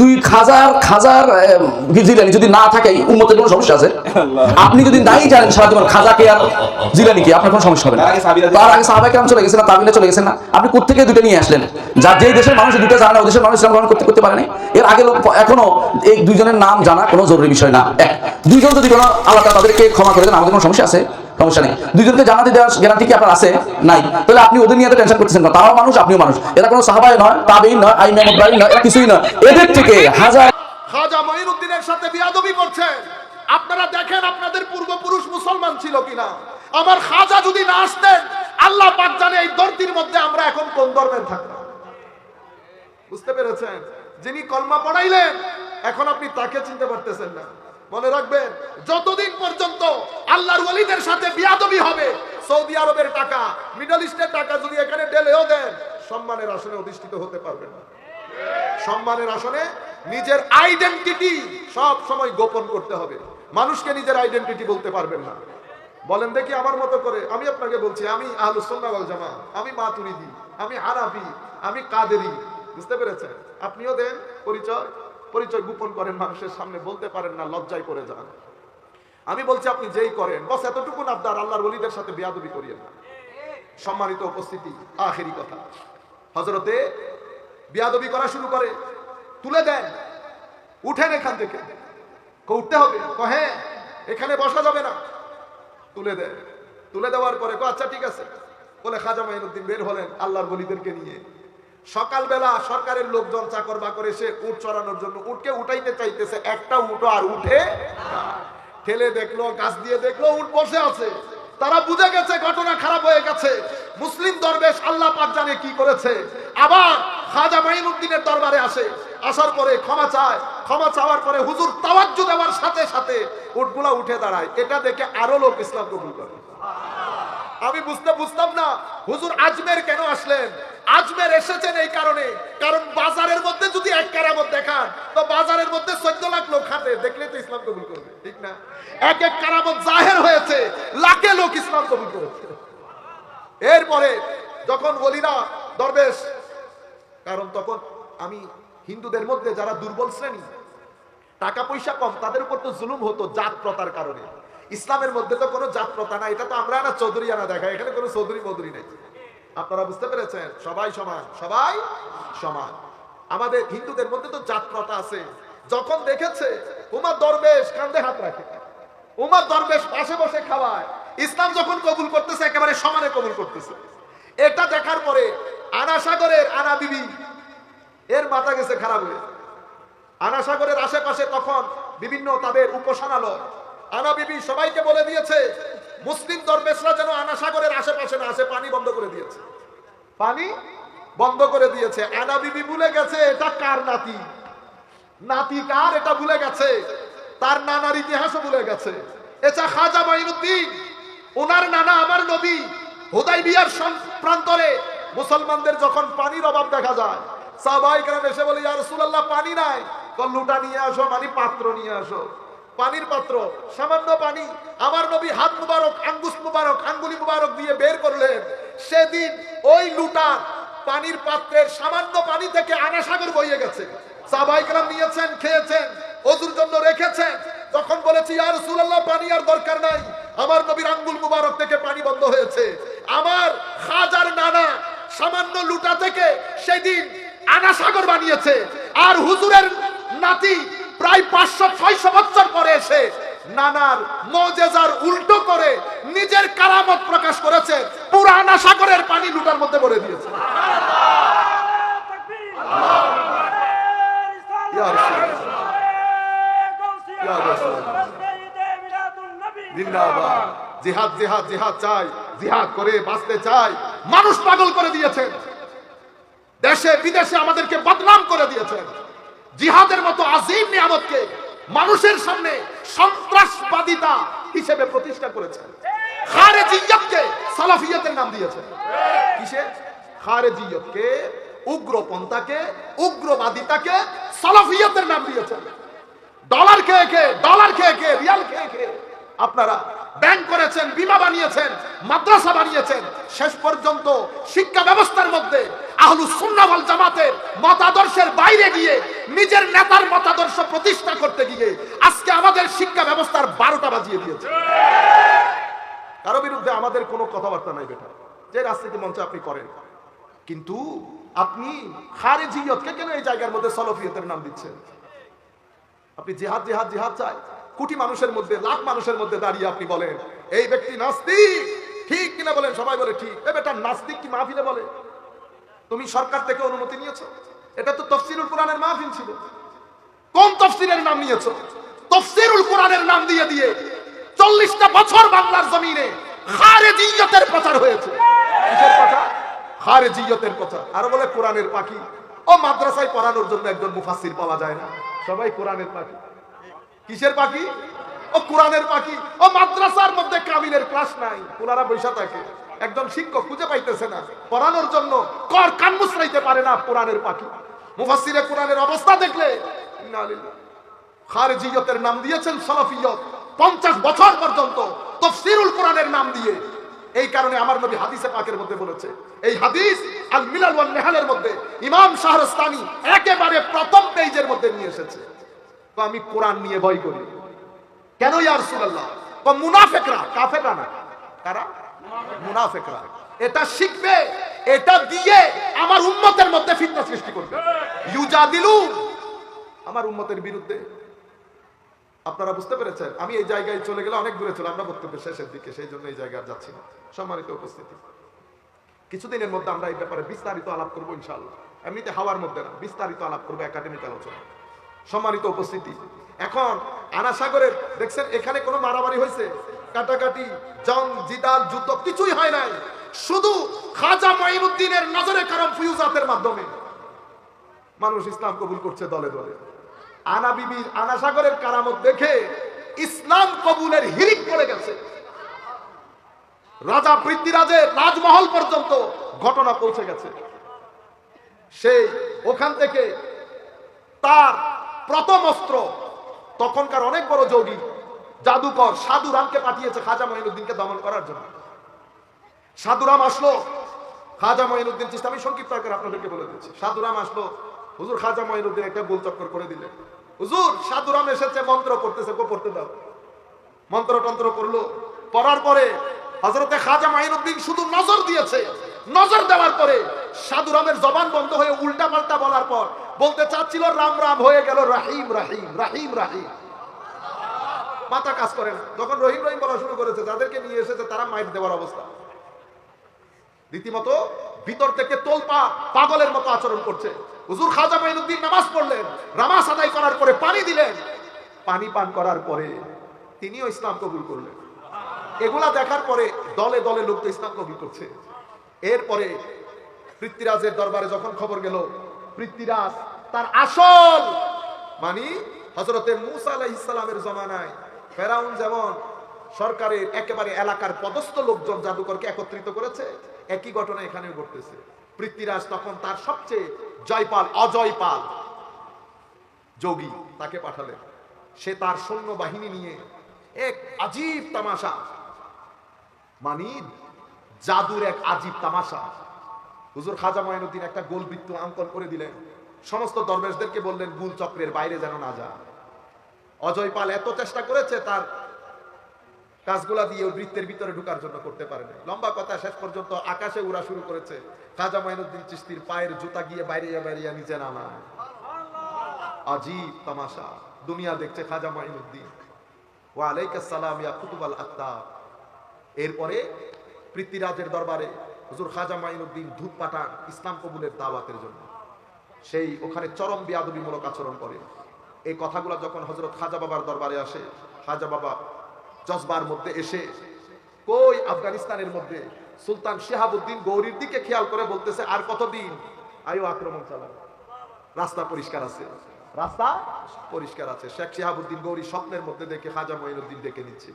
দুই হাজার হাজার জিলানি যদি না থাকে উন্মতের কোনো সমস্যা আছে? আপনি যদি নাই জানেন সারা জীবন খাজা কে আর জিলানি কি আপনার কোনো সমস্যা হবে না। তার আগে সাহাবাই চলে গেছে না তাবিনে চলে গেছে না। আপনি কোথেকে দুটো নিয়ে আসলেন? যার যেই দেশের মানুষ দুটো জানে ওই দেশের মানুষ ইসলাম গ্রহণ করতে করতে পারেনি এর আগে লোক এখনও এই দুইজনের নাম জানা কোনো জরুরি বিষয় না। এক দুইজন যদি কোনো আল্লাহ তাদেরকে ক্ষমা করে দেন আমাদের কোনো সমস্যা আছে? সমস্যা নেই। দুইজনকে জানাতে দেওয়ার গ্যারান্টি কি আপনার আছে? নাই। তাহলে আপনি ওদের নিয়ে টেনশন করতেছেন তারাও মানুষ, আপনিও মানুষ। এরা কোনো সাহাবাই নয় তাবেই নয় আই মেহমুদ নয়, এরা কিছুই নয়। এদের থেকে হাজার খাজা মঈনুদ্দিনের সাথে বিয়াদবি করছেন আপনারা দেখেন আপনাদের পূর্বপুরুষ মুসলমান ছিল কিনা? আমার খাজা যদি না আসতেন, আল্লাহ পাক জানে এই দর্দির মধ্যে আমরা এখন কোন ধর্মের থাকতাম বুঝতে পেরেছেন? যিনি কলমা পড়াইলেন, এখন আপনি তাকে চিনতে পারতেছেন না। মনে রাখবেন, যতদিন পর্যন্ত আল্লাহর ওলিদের সাথে বিয়াদবি হবে। সৌদি আরবের টাকা, মিডল ইস্টের টাকা যদি এখানে ঢেলেও দেন, সম্মানের আসনে অধিষ্ঠিত হতে পারবেন না। সম্মানের আসনে নিজের আইডেন্টিটি সব সময় গোপন করতে হবে। মানুষকে নিজের আইডেন্টিটি বলতে পারবেন না। বলেন দেখি আমার মতো করে, আমি আপনাকে বলছি, আমি আহলুসুন্নাহ ওয়াল জামা আমি মাতুরিদি, আমি হানাফি, আমি কাদেরি, বুঝতে পেরেছেন? আপনিও দেন পরিচয়? পরিচয় গোপন করেন, মানুষের সামনে বলতে পারেন না, লজ্জায় করে যান। আমি বলছি, আপনি যেই করেন, বস এতটুকু আপনার আল্লাহর ওলিদের সাথে বিয়াদবি করিয়েন না। সম্মানিত উপস্থিতি, আখেরি কথা। হজরতে বিয়াদবি করা শুরু করে, তুলে দেন, উঠেন এখান থেকে। উঠতে হবে। হ্যাঁ এখানে বসা যাবে না। তুলে দেয় তুলে দেওয়ার পরে আচ্ছা ঠিক আছে। বলে, খাজা মাইনুদ্দিন বের হলেন আল্লাহর বলিদেরকে নিয়ে। সকালবেলা সরকারের লোকজন চাকর বাকর এসে উঠ চড়ানোর জন্য উঠকে উঠাইতে চাইতেছে, একটা উঠো আর উঠে। ঠেলে দেখল, গাছ দিয়ে দেখল উঠ বসে আছে। তারা বুঝে গেছে, ঘটনা খারাপ হয়ে গেছে। মুসলিম দরবেশ আল্লাহ পাক জানে কি করেছে। আবার খাজা মাইনুদ্দিনের দরবারে আসে। আসার পরে ক্ষমা চায়। ক্ষমা চাওয়ার পরে হুজুর তাওয়াজ্জু দেওয়ার সাথে সাথে উঠগুলা উঠে দাঁড়ায়। এটা দেখে আরও লোক ইসলাম কবুল করে। আমি বুঝতে বুঝতাম না, হুজুর আজমের কেন আসলেন? আজমের এসেছেন এই কারণে। কারণ বাজারের মধ্যে যদি এক কারামত দেখান, তো বাজারের মধ্যে দেখলে তো ইসলাম কবুল করবে, ঠিক না? এক এক কারামত জাহের হয়েছে, লাখে লোক ইসলাম কবুল করেছে। এরপরে যখন বলিরা দরবেশ, কারণ তখন আমি হিন্দুদের মধ্যে যারা দুর্বল শ্রেণি টাকা পয়সা কম, তাদের উপর তো জুলুম হতো জাত প্রতার কারণে। ইসলামের মধ্যে তো কোনো জাত প্রথা নাই, এটা তো আমরা না চৌধুরী আনা দেখা এখানে কোনো চৌধুরী মধুরী নেই। আপনারা বুঝতে পেরেছেন? সবাই সমান সবাই সমান। আমাদের হিন্দুদের মধ্যে তো জাত প্রথা আছে। যখন দেখেছে উমার দরবেশ কান্দে হাত রাখে। উমার দরবেশ পাশে বসে খাওয়ায়। ইসলাম যখন কবুল করতেছে, একেবারে সমানে কবুল করতেছে। এটা দেখার পরে আনা সাগরের আনা বিবি, এর মাথা গেছে খারাপ হয়ে আনাসাগরের আশেপাশে তখন বিভিন্ন তাদের উপাসনালয়। আনা বিবি সবাইকে বলে দিয়েছে, মুসলিম দরবেশরা যেন আনাসাগরের আশেপাশে না আসে, পানি বন্ধ করে দিয়েছে। পানি বন্ধ করে দিয়েছে। আনা বিবি ভুলে গেছে, এটা কার নাতি? নাতি কার এটা ভুলে গেছে? তার নানার ইতিহাসও ভুলে গেছে। এছা খাজা মাইনুদ্দিন ওনার নানা আমার নবী হুদাই বিয়ার প্রান্তরে মুসলমানদের যখন পানির অভাব দেখা যায়, সাহাবাই কেরাম এসে বলে, ইয়া রাসূলুল্লাহ, পানি নাই। লুটা নিয়ে আসো মানে পাত্র নিয়ে আসো। পানির পাত্র, সামান্য পানি। আমার নবী হাত মুবারক, আঙ্গুস মুবারক, আঙ্গুলি মুবারক দিয়ে বের করলেন। সেদিন ওই লুটা পানির পাত্রের সামান্য পানি থেকে আনাসাগর বইয়ে গেছে। সাহাবাইকরাম নিয়েছেন, খেয়েছেন, অজুর জন্য রেখেছেন। তখন বলেছি আর সুলাল্লাহ পানি আর দরকার নাই। আমার নবীর আঙ্গুল মুবারক থেকে পানি বন্ধ হয়েছে। আমার হাজার নানা সামান্য লুটা থেকে সেদিন আনাসাগর বানিয়েছে। আর হুজুরের নাতি প্রায় পাঁচশো, ছয়শো বছর পরে এসে নানার মজেজার উল্টো করে নিজের কারামত প্রকাশ করেছে। পুরা আনাসাগরের পানি লুটার মধ্যে ভরে দিয়েছে। জিহাদ জিহাদ জিহাদ চাই জিহাদ করে বাঁচতে চাই মানুষ পাগল করে দিয়েছেন দেশে বিদেশে আমাদেরকে বদনাম করে দিয়েছেন জিহাদের মতো আজিম নিয়ামতকে মানুষের সামনে সন্ত্রাসবাদিতা হিসেবে প্রতিষ্ঠা করেছেন খারেজিয়তকে সালাফিয়তের নাম দিয়েছেন কিসে? খারেজিয়তকে উগ্রপন্থাকে, উগ্রবাদিতাকে সালাফিয়তের নাম দিয়েছেন। ডলার খেয়ে খেয়ে, ডলার খেয়ে খেয়ে, রিয়াল খেয়ে খেয়ে আপনারা ব্যাংক করেছেন, বিমা বানিয়েছেন, মাদ্রাসা বানিয়েছেন। শেষ পর্যন্ত শিক্ষা ব্যবস্থার মধ্যে আহলু জামাতের মতাদর্শের বাইরে গিয়ে নিজের নেতার মতাদর্শ প্রতিষ্ঠা করতে গিয়ে আজকে আমাদের শিক্ষা ব্যবস্থার বারোটা বাজিয়ে দিয়েছে। কারও বিরুদ্ধে আমাদের কোনো কথাবার্তা নাই বেটা। যে রাজনীতি মঞ্চে আপনি করেন। কিন্তু আপনি খারেজিয়তকে কেন এই জায়গার মধ্যে সলফিয়তের নাম দিচ্ছেন আপনি জিহাদ জিহাদ জিহাদ চাই কোটি মানুষের মধ্যে, লাখ মানুষের মধ্যে দাঁড়িয়ে আপনি বলেন, এই ব্যক্তি নাস্তিক। ঠিক কিনা বলেন, সবাই বলে ঠিক। এ বেটা নাস্তিক কি মাহফিলে বলে? তুমি সরকার থেকে অনুমতি নিয়েছো? এটা তো তফসিরুল কোরআনের মাহফিল ছিল। কোন তফসিরের নাম নিয়েছো? তফসিরুল কোরআনের নাম দিয়ে দিয়ে চল্লিশটা বছর বাংলার জমিনে খারেজিয়তের প্রচার হয়েছে। খারেজিয়তের প্রচার আর বলে কোরআনের পাখি। ও মাদ্রাসায় পড়ানোর জন্য একজন মুফাসসির পাওয়া যায় না। সবাই কোরআনের পাখি। কিসের পাখি? ও কোরআনের পাখি। ও মাদ্রাসার মধ্যে কামিলের ক্লাস নাই। ওনারা বৈশা থাকে। একজন শিক্ষক খুঁজে পাইতেছে না। পড়ানোর জন্য কর কান মুসরাইতে পারে না কোরআনের পাখি। মুফাসসিরে কোরআনের অবস্থা দেখলে খারেজিয়তের নাম দিয়েছেন সলফিয়ত। পঞ্চাশ বছর পর্যন্ত তফসিরুল কোরআনের নাম দিয়ে এই কারণে আমার নবী হাদিসে পাকের মধ্যে বলেছে, এই হাদিস আল মিলাল ওয়াল নেহালের মধ্যে ইমাম শাহরস্তানি একেবারে প্রথম পেজের মধ্যে নিয়ে এসেছে। তো আমি কোরআন নিয়ে ভয় করি। কেন ইয়া রাসূলুল্লাহ? তো মুনাফিকরা, কাফেররা না। কারা? মুনাফিকরা। এটা শিখবে, এটা দিয়ে আমার উম্মতের মধ্যে ফিতনা সৃষ্টি করবে। ইউজাদিলু আমার উম্মতের বিরুদ্ধে আপনারা বুঝতে পেরেছেন, আমি এই জায়গায় চলে গেলে অনেক দূরে চলে, আমরা বক্তব্যের শেষের দিকে, সেই জন্য এই জায়গায় যাচ্ছি না। সম্মানিত উপস্থিতি। কিছুদিনের মধ্যে আমরা এই ব্যাপারে বিস্তারিত আলাপ করব ইনশাআল্লাহ। এমনিতে হাওয়ার মধ্যে না, বিস্তারিত আলাপ করব একাডেমিক আলোচনা সম্মানিত উপস্থিতি, এখন আনাসাগরের, দেখছেন, এখানে কোনো মারামারি হয়েছে? কাটাকাটি, জং, জিদাল যুদ্ধ কিছুই হয় নাই। শুধু খাজা মাইনুদ্দিনের নজরে কারণ ফিউজাতের মাধ্যমে। মানুষ ইসলাম কবুল করছে দলে দলে। আনা বিবির আনাসাগরের কারামত দেখে ইসলাম কবুলের হিরিক পড়ে গেছে। রাজা পৃথ্বীরাজের রাজমহল পর্যন্ত ঘটনা পৌঁছে গেছে। সেই ওখান থেকে তার প্রথম অস্ত্র, তখনকার অনেক বড় যোগী, জাদুকর সাধুরামকে পাঠিয়েছে খাজা মহিনুদ্দিনকে দমন করার জন্য। সাধুরাম আসলো। খাজা মহিনুদ্দিন চিস্তা আমি সংক্ষিপ্ত আপনাদেরকে বলে দিচ্ছি। সাধুরাম আসলো। হুজুর খাজা মহিনুদ্দিন একটা গোল চক্কর করে দিলেন হুজুর সাধুরাম এসেছে, মন্ত্র পড়তেছে কো পড়তে দাও। মন্ত্র তন্ত্র করল। পড়ার পরে হজরতে খাজা মাইনুদ্দিন শুধু নজর দিয়েছে। নজর দেওয়ার পরে সাধুরামের জবান বন্ধ হয়ে উল্টা পাল্টা বলার পর বলতে চাচ্ছিল, রাম রাম, হয়ে গেল, রাহিম রাহিম রাহিম রাহিম। মাথা কাজ করে না। যখন রহিম রহিম বলা শুরু করেছে, যাদেরকে নিয়ে এসেছে, তারা মাইট দেওয়ার অবস্থা। রীতিমতো ভিতর থেকে তোলপা পাগলের মতো আচরণ করছে। হুজুর খাজা মাইনুদ্দিন নামাজ পড়লেন, নামাজ আদায় করার পরে পানি দিলেন। পানি পান করার পরে তিনিও ইসলাম কবুল করলেন। এগুলা দেখার পরে দলে দলে লোক তো ইসলাম কবুল করছে। এরপরে পৃথ্বীরাজের দরবারে যখন খবর গেল, পৃথ্বীরাজ তার আসল মানে হজরতে মুসা আলাইহিস সালামের জমানায় ফেরাউন যেমন সরকারের একেবারে এলাকার পদস্থ লোকজন জাদুকরকে একত্রিত করেছে, একই ঘটনা এখানে ঘটতেছে। পৃথ্বীরাজ তখন তার সবচেয়ে জয়পাল, অজয়পাল। যোগী তাকে পাঠালেন। সে তার সৈন্য বাহিনী নিয়ে এক আজীব তামাশা। মানি জাদুর এক আজীব তামাশা। হুজুর খাজা মাইনুদ্দিন একটা গোল বৃত্ত অঙ্কন করে দিলেন। সমস্ত দরবেশদেরকে বললেন গুল চক্রের বাইরে যেন না যা অজয় পাল এত চেষ্টা করেছে তার কাজগুলা দিয়ে বৃত্তের ভিতরে ঢুকার জন্য করতে পারেনি লম্বা কথা, শেষ পর্যন্ত আকাশে উড়া শুরু করেছে। খাজা মাইনুদ্দিন চিস্তির পায়ের জুতা গিয়ে বাইরে বাইরে নিচে নামা আজীব তামাশা। দুনিয়া দেখছে খাজা মাইনুদ্দিন ওয়ালাইকাস সালাম ইয়া কুতুবাল আত্তাব। এরপরে পৃথ্বীরাজের দরবারে হুজুর খাজা মাইনুদ্দিন ধূপ পাঠান ইসলাম কবুলের দাওয়াতের জন্য। সেই ওখানে চরম বিয়াদবিমূলক আচরণ করে। এই কথাগুলো যখন হজরত খাজা বাবার দরবারে আসে, খাজা বাবা জজবার মধ্যে এসে কই আফগানিস্তানের মধ্যে? সুলতান শিহাবুদ্দিন গৌরীর দিকে খেয়াল করে বলতেছে আর কতদিন? আয়ু আক্রমণ চালানো রাস্তা পরিষ্কার আছে। রাস্তা পরিষ্কার আছে। শেখ শিহাবুদ্দিন গৌরী স্বপ্নের মধ্যে দেখে খাজা মঈনুদ্দিন ডেকে নিচ্ছে।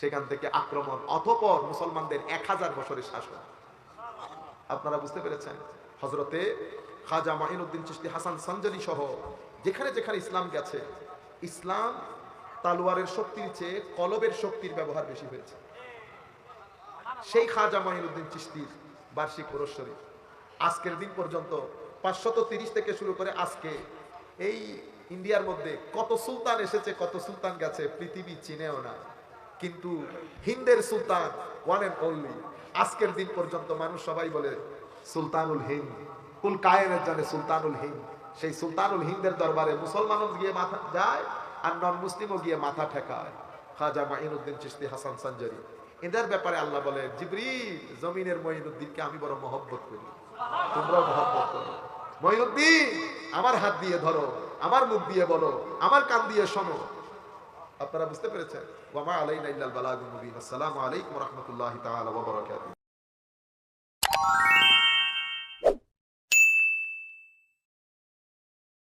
সেখান থেকে আক্রমণ অথপর মুসলমানদের এক হাজার বছরের শাসন। আপনারা বুঝতে পেরেছেন? হজরতে খাজা মাহিনুদ্দিন চিস্তি হাসান সঞ্জলি সহ যেখানে যেখানে ইসলাম গেছে ইসলাম তালোয়ারের শক্তির চেয়ে কলবের শক্তির ব্যবহার বেশি হয়েছে। সেই খাজা মাইনুদ্দিন চিস্তির বার্ষিক পুরস্কার শরীফ আজকের দিন পর্যন্ত পাঁচশত তিরিশ থেকে শুরু করে আজকে এই ইন্ডিয়ার মধ্যে কত সুলতান এসেছে, কত সুলতান গেছে পৃথিবী চিনেও না। কিন্তু হিন্দের সুলতান ওয়ান এন্ড অনলি আজকের দিন পর্যন্ত মানুষ সবাই বলে, সুলতানুল হিন্দ। কুল কায়েনের জানে সুলতানুল হিন্দ। সেই সুলতানুল হিন্দের দরবারে মুসলমানও গিয়ে মাথা যায় আর নন মুসলিমও গিয়ে মাথা ঠেকায়। খাজা মাইনুদ্দিন চিস্তি হাসান সঞ্জরি এদের ব্যাপারে আল্লাহ বলে, জিবরিল, জমিনের মঈনুদ্দিনকে আমি বড় মহব্বত করি। তোমরাও মহব্বত করো। মঈনুদ্দিন, আমার হাত দিয়ে ধরো, আমার মুখ দিয়ে বলো, আমার কান দিয়ে শোনো। আপনারা বুঝতে পেরেছেন? ওয়ামা আলাইনা ইল্লাল বালাগুল মুবিন। আসসালামু আলাইকুম রাহমাতুল্লাহি তাআলা ওয়া বারাকাতুহু।